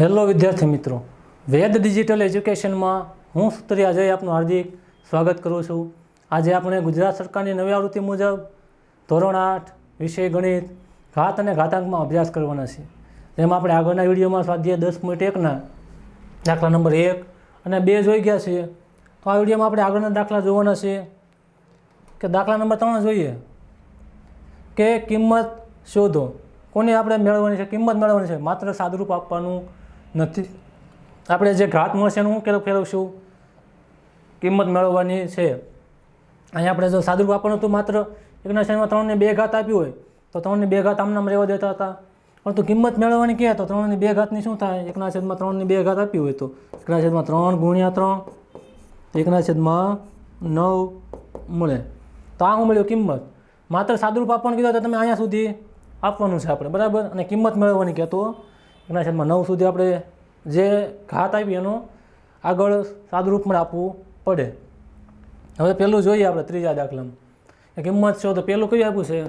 Hello વિદ્યાર્થી મિત્રો. વેદ digital એજ્યુકેશનમાં હું સૂત્રી અજય આપનું હાર્દિક સ્વાગત કરું છું. આજે આપણે ગુજરાત સરકારની નવી આવૃત્તિ મુજબ ધોરણ આઠ વિષય ગણિત, ઘાત અને ઘાતાંકમાં અભ્યાસ કરવાના છે તેમાં આપણે આગળના વિડીયોમાં સ્વાધ્યાય દસ પોઈન્ટ એકના દાખલા નંબર એક અને બે જોઈ ગયા છીએ, તો આ વિડીયોમાં આપણે આગળના દાખલા જોવાના છે કે દાખલા નંબર ત્રણ જોઈએ. કે કિંમત શોધો. કોની આપણે મેળવવાની છે? કિંમત મેળવવાની છે. માત્ર સાદરૂપ આપવાનું નથી. આપણે જે ઘાત મળશે એનું હું ફેરવશું. કિંમત મેળવવાની છે. અહીંયા આપણે જો સાદુ આપવાનું હતું માત્ર એકના શ્રેણીમાં ત્રણને બે ઘાત આપ્યું હોય, તો ત્રણને બે ઘાત આમનામ રહેવા દેતા હતા. પરંતુ કિંમત મેળવવાની કહે તો ત્રણની બે ઘાતની શું થાય? એકના છેદમાં ત્રણની બે ઘાત આપી હોય તો. એકના છેદમાં ત્રણ ગુણ્યા ત્રણ, એકના છેદમાં નવ મળે. તો આ શું મળ્યું કિંમત. માત્ર સાદુરૂપ આપવાનું કીધું તો તમે અહીંયા સુધી આપવાનું છે આપણે, બરાબર? અને કિંમત મેળવવાની કહેતો એના છેદમાં નવ સુધી આપણે જે ઘાત આપી એનું આગળ સાદુરૂપ પણ આપવું પડે. હવે પહેલું જોઈએ આપણે ત્રીજા દાખલામાં. કિંમત છે તો પહેલું કયું આપ્યું છે?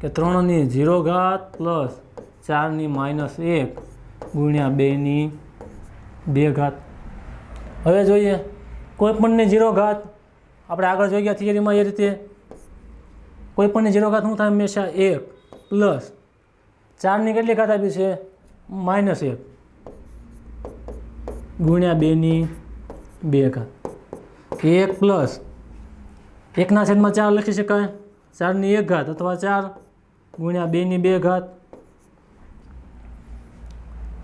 કે ત્રણની ઝીરો ઘાત પ્લસ ચારની માઇનસ એક ગુણ્યા બેની બે ઘાત. હવે જોઈએ, કોઈપણની ઝીરો ઘાત આપણે આગળ જોઈ ગયા થિયરીમાં એ રીતે. કોઈ પણની ઝીરો ઘાત શું થાય? હંમેશા એક પ્લસ ચારની કેટલી ઘાત આપી છે? માઇનસ એક. ગુણ્યા બેની બે ઘાત એક પ્લસ એકના છેદમાં ચાર લખી શકાય. ચારની એક ઘાત અથવા ચાર ગુણ્યા બેની બે ઘાત.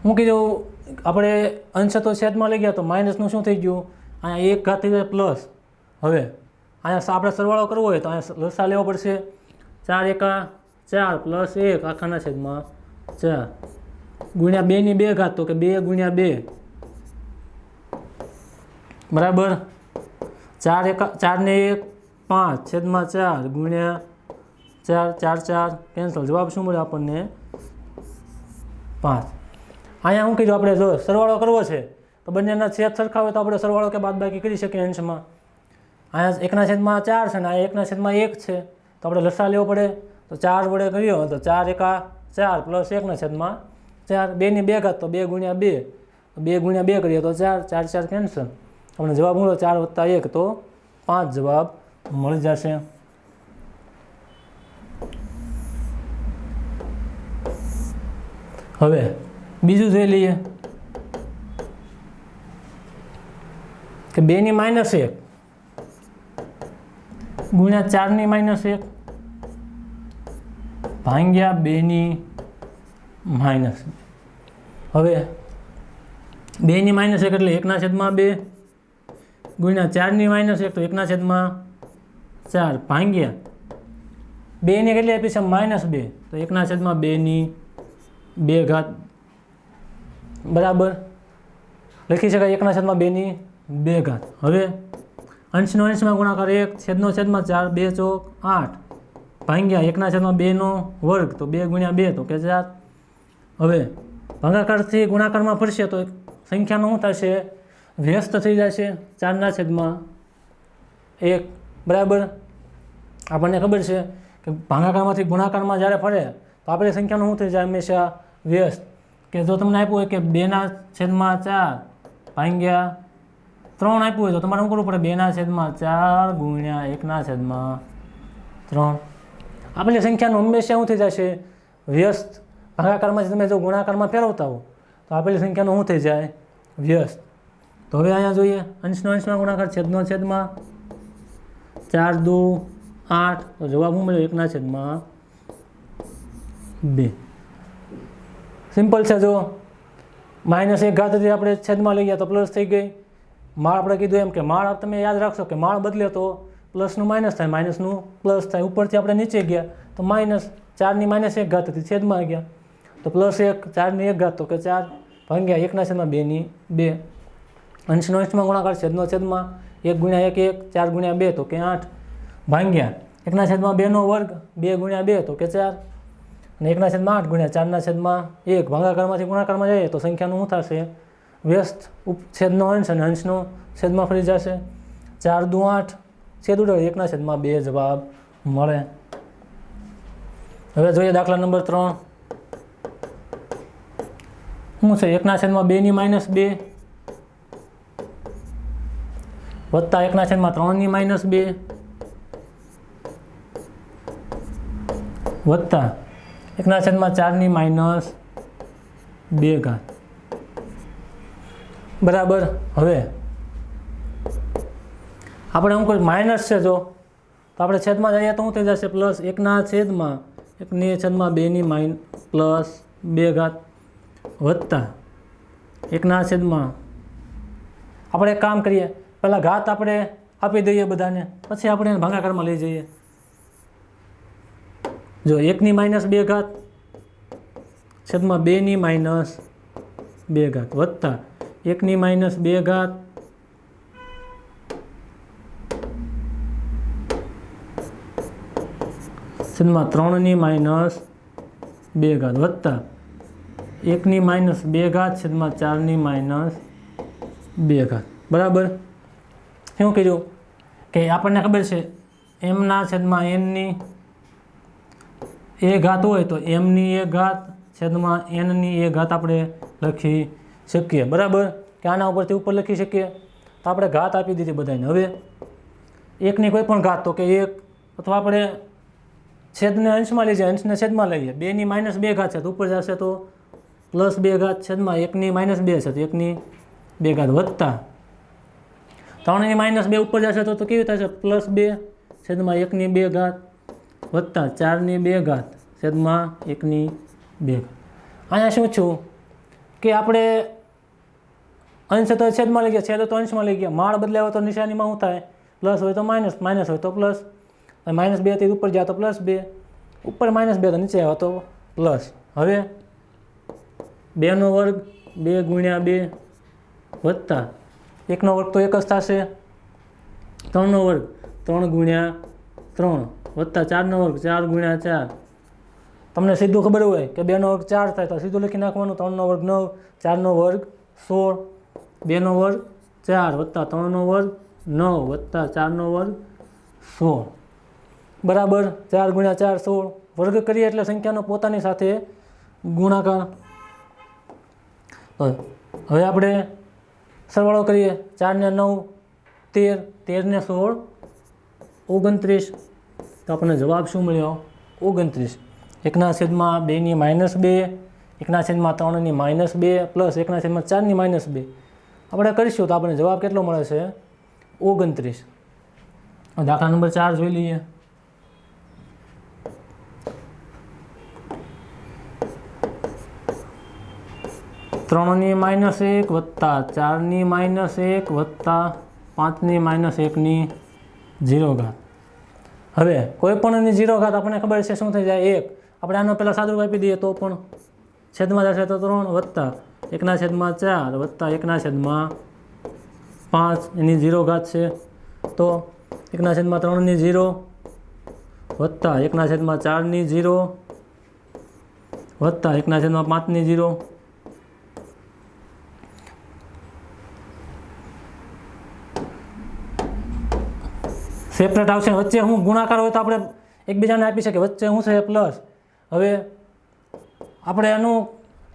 હું કીધું, આપણે અંશ તો છેદમાં લઈ ગયા તો માઇનસનું શું થઈ ગયું? અહીંયા એક ઘાત થઈ જાય પ્લસ. હવે અહીંયા આપણે સરવાળો કરવો હોય તો અહીંયા લસા લેવો પડશે. ચાર એકા ચાર પ્લસ એક આખાના છેદમાં ચાર. ગુણ્યા બેની બે ઘાત તો કે બે ગુણ્યા બે. બરાબર? ચાર એકા ચારને એક, પાંચ, છેદમાં ચાર, ગુણ્યા ચાર ચાર ચાર કેન્સલ જવાબ શું મળે આપણને? પાંચ. અહીંયા શું કીધું આપણે? જો સરવાળો કરવો છે, તો બંનેના છેદ સરખા હોય તો આપણે સરવાળો કે બાદબાકી કરી શકીએ અંશમાં. અહીંયા એકના છેદમાં ચાર છે ને આ એકના છેદમાં એક છે, તો આપણે લસા લેવો પડે. તો ચાર વડે કર્યો તો ચાર એકા ચાર પ્લસ એકના છેદમાં ચાર, બેની બે ઘાત તો બે ગુણ્યા બે. બે ગુણ્યા બે કરીએ તો ચાર ચાર ચાર કેન્સલ આપણે જવાબ મળ્યો ચાર વત્તા એક તો પાંચ જવાબ મળી જશે. હવે બીજું જોઈ લઈએ. કે બેની માઇનસ એક ગુણ્યા ચારની માઇનસ એક. ભાંગ્યા બેની માઇનસ. હવે બેની માઇનસ એક એટલે એકના છેદમાં બે ગુણ્યા ચારની માઇનસ એક તો એકના છેદમાં ચાર ભાંગ્યા. બેની કેટલી આપી છે માઇનસ બે તો એકના છેદમાં બેની બે ઘાત બરાબર. લખી શકાય એકના છેદમાં બેની બે ઘાત. હવે અંશનો અંશમાં ગુણાકાર એક, છેદનો છેદમાં ચાર, બે ચોક આઠ. ભાંગ્યા એકના છેદમાં બેનો વર્ગ તો બે ગુણ્યા બે તો કે ચાર. હવે ભાગાકારથી ગુણાકારમાં ફરશે તો સંખ્યાનું શું થશે? વ્યસ્ત થઈ જશે ચારના છેદમાં એક. બરાબર? આપણને ખબર છે કે ભાગાકારમાંથી ગુણાકારમાં જ્યારે ફરે, તો આપણી સંખ્યાનું શું થઈ જાય? હંમેશા વ્યસ્ત. કે જો તમને આપ્યું હોય કે બેના છેદમાં ચાર ભાંગ્યા ત્રણ આપ્યું હોય, તો તમારે શું કરવું પડે? બેના છેદમાં ચાર ગુણ્યા એકના છેદમાં ત્રણ. આપણી સંખ્યાનું હંમેશા શું થઈ જશે? વ્યસ્ત ભાગાકારમાંથી તમે જો ગુણાકારમાં ફેરવતા હો, તો આપેલી સંખ્યાનો શું થઈ જાય? વ્યસ્ત. તો હવે અહીંયા જોઈએ, અંશનો અંશમાં ગુણાકાર છેદનો છેદમાં ચાર દુ આઠ. તો જવાબ શું મળ્યો? એકના છેદમાં બે. સિમ્પલ છે જો. માઇનસ એક ઘાતથી આપણે છેદમાં લઈ ગયા તો પ્લસ થઈ ગઈ. માળ આપણે કીધું એમ કે માળ તમે યાદ રાખશો કે માળ બદલે તો પ્લસનું માઇનસ થાય, માઇનસનું પ્લસ થાય. ઉપરથી આપણે નીચે ગયા તો માઇનસ ચારની માઇનસ એક ઘાત હતી, છેદમાં ગયા. તો પ્લસ એક, ચારની એક ઘાત તો કે ચાર ભાગ્યા એકના છેદમાં બેની બે. અંશનો અંશમાં ગુણાકાર છેદનો છેદમાં એક ગુણ્યા એક એક, ચાર ગુણ્યા બે તો કે આઠ. ભાંગ્યા એકના છેદમાં બેનો વર્ગ, બે ગુણ્યા બે તો કે ચાર. અને એકના છેદમાં આઠ ગુણ્યા ચારના છેદમાં એક. ભાગાકારમાંથી ગુણાકારમાં જઈએ તો સંખ્યાનું શું થશે? વ્યસ્ત ઉપ છેદનો અંશ અને અંશનો છેદમાં ફરી જશે. ચાર દુ આઠ, છેદ ઉડાવે એકના છેદમાં બે જવાબ મળે. હવે જોઈએ દાખલા નંબર ત્રણ. શું છે? એકના છેદમાં બેની માઇનસ બે? વત્તા એકના છેદમાં ત્રણની માઇનસ બે? વત્તા એકના છેદમાં ચારની માઇનસ બે ઘાત. બરાબર? હવે આપણે અમુક માઇનસ છે જો, તો આપણે છેદમાં જઈએ તો શું થઈ જશે? પ્લસ એકના છેદમાં એકની છેદમાં બેની માઇન, પ્લસ બે ઘાત. વત્તા એકના છેદમાં. આપણે એક કામ કરીએ. પહેલાં ઘાત આપણે આપી દઈએ બધાને. પછી આપણે એને ભાગાકારમાં લઈ જઈએ. જો એકની માઇનસ બે ઘાત, છેદમાં બેની માઇનસ બે ઘાત. વત્તા એકની માઇનસ બે ઘાત, છેદમાં ત્રણની માઇનસ બે ઘાત. વત્તા એકની માઇનસ બે ઘાત છેદમાં ચારની માઇનસ બે ઘાત. બરાબર? શું કર્યું? કે આપણને ખબર છે, એમના છેદમાં એનની એ ઘાત હોય તો એમની એ ઘાત છેદમાં એનની એ ઘાત આપણે લખી શકીએ. બરાબર? કે આના ઉપરથી ઉપર લખી શકીએ? તો આપણે ઘાત આપી દીધી બધાને. હવે એકની કોઈ પણ ઘાત, તો કે એક, અથવા આપણે છેદને અંશમાં લઈ જઈએ અંશને છેદમાં લઈએ. બેની માઇનસ બે ઘાત છે ઉપર જશે તો પ્લસ બે ઘાત છેદમાં એકની માઇનસ બે છે, તો એકની બે ઘાત વત્તા ત્રણની માઇનસ બે ઉપર જશે તો કેવી થશે? પ્લસ બે છેદમાં એકની બે ઘાત વત્તા ચારની બે ઘાત છેદમાં એકની બે અહીંયા શું છું? કે આપણે અંશ તો છેદમાં લઈ ગયા, છેદ તો અંશમાં લઈ ગયા. માળ બદલાવો તો નિશાનીમાં શું થાય? પ્લસ હોય તો માઇનસ માઇનસ હોય તો પ્લસ. માઇનસ બેથી ઉપર જાય તો પ્લસ બે. ઉપર માઇનસ બે તો નીચે આવે તો પ્લસ. હવે બેનો વર્ગ, બે ગુણ્યા બે વત્તા. એકનો વર્ગ તો એક જ થશે. ત્રણનો વર્ગ, ત્રણ ગુણ્યા ત્રણ. વત્તા ચારનો વર્ગ, ચાર ગુણ્યા ચાર. તમને સીધું ખબર હોય કે બેનો વર્ગ ચાર થાય તો સીધું લખી નાખવાનું. ત્રણનો વર્ગ નવ, ચારનો વર્ગ સોળ. બેનો વર્ગ ચાર, વત્તા ત્રણનો વર્ગ નવ, વત્તા ચારનો વર્ગ સોળ. બરાબર? ચાર ગુણ્યા ચાર સોળ. વર્ગ કરીએ એટલે સંખ્યાનો પોતાની સાથે ગુણાકાર હવે આપણે સરવાળો કરીએ. ચારને નવ, તેર તેરને સોળ, ઓગણત્રીસ. તો આપણને જવાબ શું મળ્યો? ઓગણત્રીસ. એકના છેદમાં બેની માઇનસ બે, એકના છેદમાં ત્રણની માઇનસ બે, પ્લસ એકના છેદમાં ચારની માઇનસ બે. આપણે કરીશું તો આપણને જવાબ કેટલો મળે છે? ઓગણત્રીસ. દાખલા નંબર ચાર જોઈ લઈએ. ત્રણની માઇનસ એક વત્તા ચારની માઇનસ એક વત્તા પાંચની માઇનસ એકની ઝીરો ઘાત. હવે, કોઈ પણની ઝીરો ઘાત આપણને ખબર છે શું થઈ જાય? એક. આપણે આનો પહેલાં સાદું આપી દઈએ તો પણ. છેદમાં જશે તો ત્રણ વત્તા એકના છેદમાં ચાર વત્તા એકના છેદમાં પાંચ. એની ઝીરો ઘાત છે. તો એકના છેદમાં ત્રણની ઝીરો વત્તા એકના છેદમાં ચારની ઝીરો વત્તા એકના છેદમાં પાંચની ઝીરો સેપરેટ આવશે. વચ્ચે હું ગુણાકાર હોય તો આપણે એકબીજાને આપી શકીએ. વચ્ચે શું છે પ્લસ હવે આપણે એનું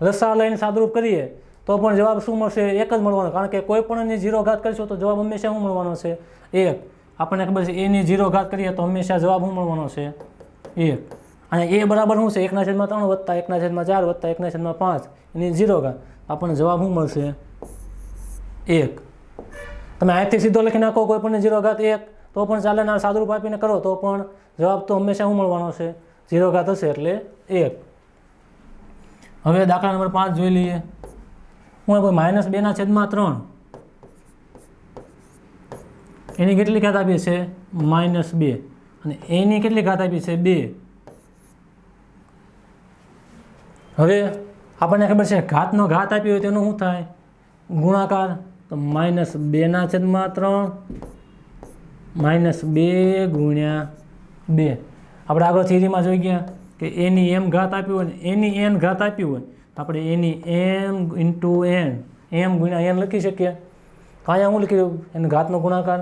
લસા લઈને સાદરૂપ કરીએ તો પણ જવાબ શું મળશે? એક જ મળવાનો. કારણ કે કોઈ પણની ઝીરો ઘાત કરીશું તો જવાબ હંમેશા શું મળવાનો છે? એક. આપણને ખબર છે, એની ઝીરો ઘાત કરીએ તો હંમેશા જવાબ શું મળવાનો છે? એક. અને એ બરાબર શું છે? એકના છેદમાં ત્રણ વત્તા એકના છેદમાં ચાર વત્તા એકના છેદમાં પાંચ. એની ઝીરો ઘાત આપણને જવાબ શું મળશે? એક. તમે અહીંથી સીધો લખી નાખો, કોઈ પણ ઝીરો ઘાત એક. તો પણ ચાલે ના સાદુરૂપ આપીને કરો, તો પણ જવાબ તો હંમેશા હું મળવાનો છે? ઝીરો ઘાત હશે એટલે એક. હવે દાખલા નંબર પાંચ જોઈ લઈએ. હું કોઈ માઇનસ બેના છેદમાં ત્રણ. એની કેટલી ઘાત આપી છે? માઇનસ બે. અને એની કેટલી ઘાત આપી છે? બે. હવે આપણને ખબર છે, ઘાતનો ઘાત આપી હોય તેનો શું થાય? ગુણાકાર. તો માઇનસ બેના છેદમાં ત્રણ. માઇનસ બે ગુણ્યા બે. આપણે આગળ થિયરીમાં જોઈ ગયા કે એની એમ ઘાત આપ્યું હોય ને એની એન ઘાત આપ્યું હોય તો આપણે એની એમ ઇન્ટુ એન, એમ ગુણ્યા એન લખી શકીએ. તો અહીંયા હું લખી દઉં? એને ઘાતનો ગુણાકાર.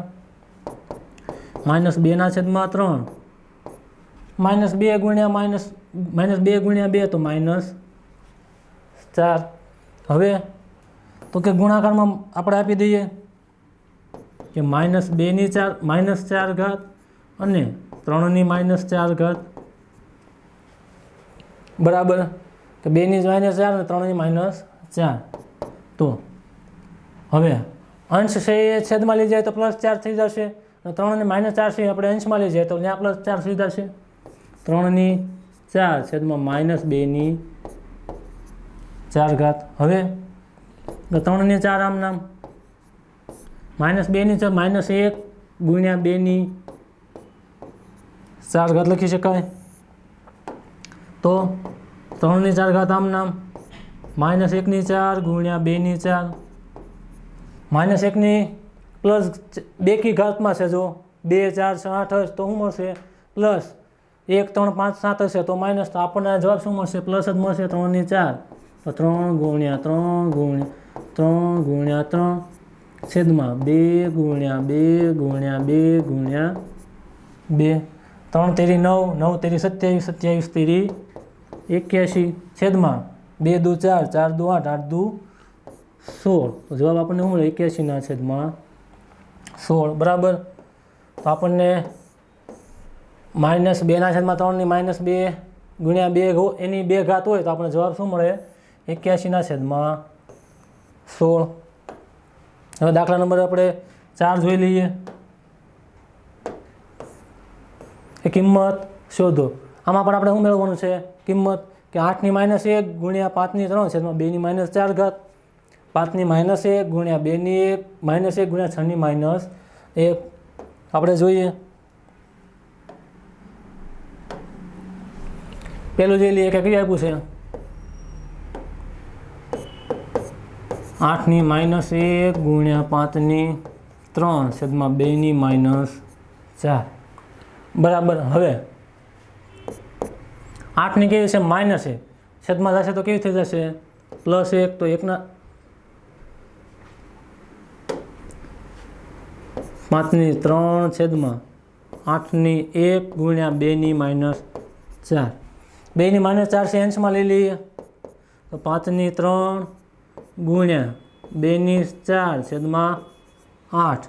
માઇનસ બેના છેદમાં ત્રણ. માઇનસ બે ગુણ્યા માઇનસ માઇનસ બે ગુણ્યા બે તો માઇનસ ચાર. હવે તો કે ગુણાકારમાં આપણે આપી દઈએ. કે માઇનસ બેની ચાર, માઇનસ ચાર ઘાત અને ત્રણની માઇનસ ચાર ઘાત. બરાબર? કે બેની માઇનસ ચાર અને ત્રણની માઇનસ ચાર. તો હવે અંશ છે એ છેદમાં લઈ જાય તો પ્લસ ચાર થઈ જશે અને ત્રણની માઇનસ ચાર છે આપણે અંશમાં લઈ જાય તો ત્યાં પ્લસ ચાર થઈ જશે. ત્રણની ચાર છેદમાં માઇનસ બેની ચાર ઘાત. હવે તો ત્રણની ચાર આમ નામ. માઇનસ બેની ચાર માઇનસ એક ગુણ્યા બેની ચાર ઘાત લખી શકાય. તો ત્રણની ચાર ઘાત આમ નામ. માઇનસ એકની ચાર ગુણ્યા બેની ચાર. માઇનસ એકની પ્લસ બેકી ઘાતમાં છે જો, બે, ચાર, છ, આઠ હશે તો શું મળશે? પ્લસ એક, ત્રણ, પાંચ, સાત હશે તો માઇનસ તો આપણને જવાબ શું મળશે? પ્લસ જ મળશે ત્રણની ચાર. તો ત્રણ ગુણ્યા ત્રણ ગુણ્યા ત્રણ ગુણ્યા ત્રણ. છેદમાં બે ગુણ્યા બે ગુણ્યા બે ગુણ્યા બે. ત્રણ તેરી નવ નવ તેરી સત્યાવીસ સત્યાવીસ તેરી એક્યાસી છેદમાં બે દુ ચાર ચાર દુ આઠ આઠ દુ સોળ. જવાબ આપણને શું મળે? એક્યાસીના છેદમાં સોળ. બરાબર? તો આપણને માઇનસ બેના છેદમાં ત્રણની માઇનસ બે ગુણ્યા બે એની બે ઘાત હોય તો આપણને જવાબ શું મળે? એક્યાસીના છેદમાં સોળ. હવે દાખલા નંબર આપણે ચાર જોઈ લઈએ. એ કિંમત શોધો. આમાં પણ આપણે શું મેળવવાનું છે? કિંમત કે આઠની માઇનસ એક ગુણ્યા પાંચની ત્રણ છેદમાં બેની માઇનસ ચાર ઘાત. પાંચની માઇનસ એક ગુણ્યા બેની એક માઇનસ એક ગુણ્યા છની માઇનસ એક. આપણે જોઈએ. પેલું જોઈ લઈએ કે કઈ આપ્યું છે. આઠની માઇનસ એક ગુણ્યા પાંચની ત્રણ છેદમાં બેની માઇનસ ચાર. બરાબર, હવે આઠની કેવી છે? માઇનસ એક. છેદમાં જશે તો કેવી થઈ જશે? પ્લસ એક તો એકના પાંચની ત્રણ છેદમાં આઠની એક ગુણ્યા બેની માઇનસ ચાર. બેની માઇનસ ચાર છે એન્સમાં લઈ લઈએ. તો પાંચની ત્રણ ગુણ્યા બેની ચાર છેદમાં આઠ.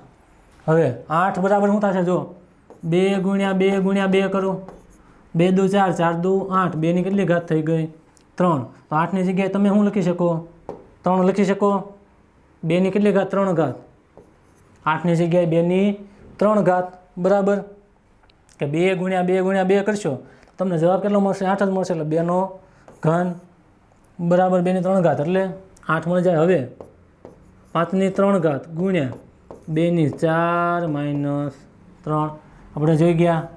હવે આઠ બરાબર શું થશે? જો બે ગુણ્યા બે ગુણ્યા બે કરો. બે દુ ચાર ચાર દુ આઠ. બેની કેટલી ઘાત થઈ ગઈ? ત્રણ. તો આઠની જગ્યાએ તમે શું લખી શકો? ત્રણ લખી શકો? બેની કેટલી ઘાત? ત્રણ ઘાત. આઠની જગ્યાએ બેની ત્રણ ઘાત. બરાબર? કે બે ગુણ્યા બે ગુણ્યા બે કરશો તમને જવાબ કેટલો મળશે? આઠ જ મળશે. એટલે બેનો ઘન બરાબર બેની ત્રણ ઘાત. એટલે આઠ મળી જાય હવે. પાંચની ત્રણ ઘાત ગુણ્યા બેની ચાર માઇનસ ત્રણ. આપણે જોઈ ગયા,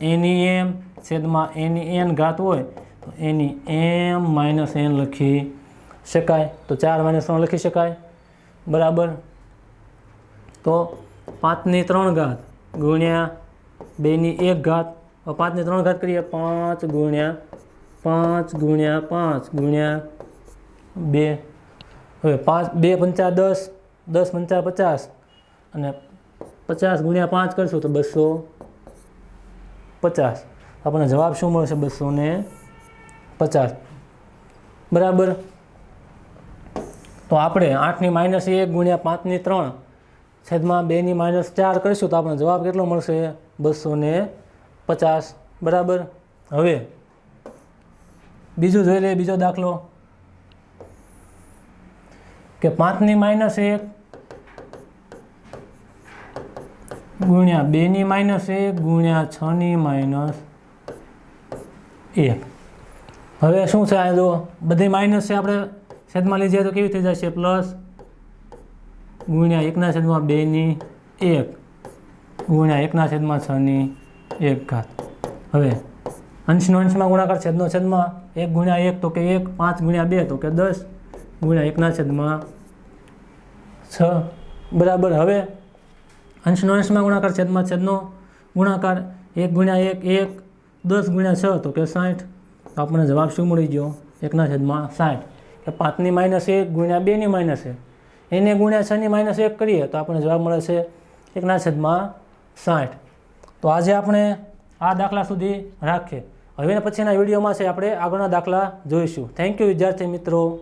એની એમ છેદમાં એની એન ઘાત હોય, તો એની એમ માઇનસ એન લખી શકાય. તો ચાર માઇનસ ત્રણ લખી શકાય. બરાબર? તો પાંચની ત્રણ ઘાત ગુણ્યા બેની એક ઘાત. હવે પાંચની ત્રણ ઘાત કરીએ. પાંચ ગુણ્યા પાંચ ગુણ્યા પાંચ ગુણ્યા બે. હવે પાંચ, બે પંચા દસ દસ પંચા પચાસ અને પચાસ ગુણ્યા પાંચ કરશું તો બસો પચાસ. આપણને જવાબ શું મળશે બસો ને પચાસ? બરાબર? તો આપણે આઠની માઇનસ એક ગુણ્યા પાંચની ત્રણ છેદમાં બેની માઇનસ ચાર કરીશું તો આપણને જવાબ કેટલો મળશે? બસો ને પચાસ. બરાબર? હવે બીજું જોઈ લઈએ બીજો દાખલો. કે પાંચની માઇનસ એક ગુણ્યા બેની માઇનસ એક ગુણ્યા છની માઇનસ એક. હવે શું છે આ જો બધી માઇનસ છે આપણે છેદમાં લઈ જઈએ તો કેવી થઈ જશે? પ્લસ ગુણ્યા એકના છેદમાં બેની એક ગુણ્યા એકના છેદમાં છની એક ઘાત. હવે અંશનો અંશમાં ગુણાકાર છેદનો છેદમાં એક ગુણ્યા એક તો કે એક, પાંચ ગુણ્યા બે તો કે દસ. ગુણ્યા એકના છેદમાં છ બરાબર. હવે અંશનો અંશમાં ગુણાકાર છેદમાં છેદનો ગુણાકાર એક ગુણ્યા એક એક, દસ ગુણ્યા છ. તો કે સાઠ. તો આપણને જવાબ શું મળી ગયો? એકના છેદમાં સાઠ. કે પાંચની માઇનસ એક ગુણ્યા બેની માઇનસ એક. એને ગુણ્યા છની માઇનસ એક કરીએ તો આપણને જવાબ મળે છે એકના છેદમાં સાઠ. તો આજે આપણે આ દાખલા સુધી રાખીએ. હવે પછીના વિડીયોમાં છે આપણે આગળના દાખલા જોઈશું. થેન્ક યુ વિદ્યાર્થી મિત્રો.